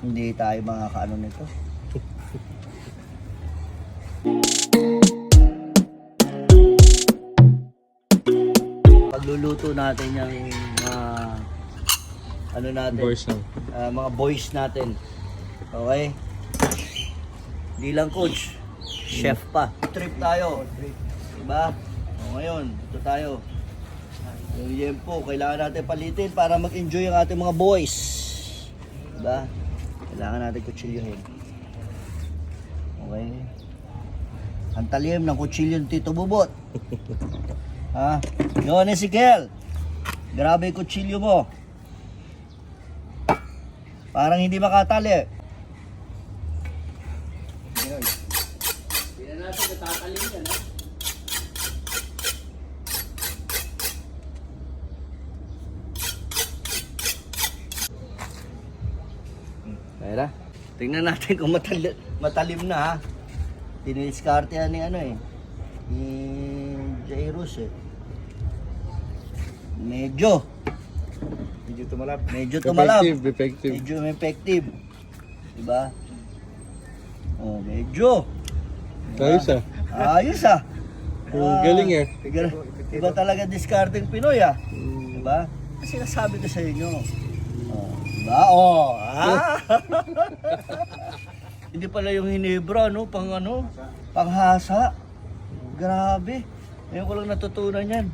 Hindi tayo makakaano nito. Pagluluto natin yung mga ano natin, Boys na. ah, mga boys natin. Okay? Hindi lang coach, chef pa. Trip tayo. Diba? O ngayon, ito tayo. Yung yempo, kailangan natin palitin para mag-enjoy ang ating mga boys. Diba? Kailangan natin kutsilyohin. Okay? Ang talim ng kutsilyo ng Tito Bubot. ha? Yun, Ezekiel. Grabe yung kutsilyo mo. Parang hindi makatali. Ayun. Tingnan natin kung tatalim yan, ha? Kaya Tingnan natin kung matali, matalim na ha. Dinidiskarte yan ni ano eh. Ni Jairus eh. Medyo. Medyo tumalab. Medyo tumalab. Effective, effective. Medyo effective. Diba? Oh, medyo. Ayos ah. Ayos ah. Ang galing eh. Iba, iba talaga discarding Pinoy ah. Diba? Kasi nasabi ko sa inyo. Oh, diba? Oh, ah. Hindi pala yung hinebra, no? Pang ano? Panghasa. Grabe. Ngayon ko lang natutunan yan.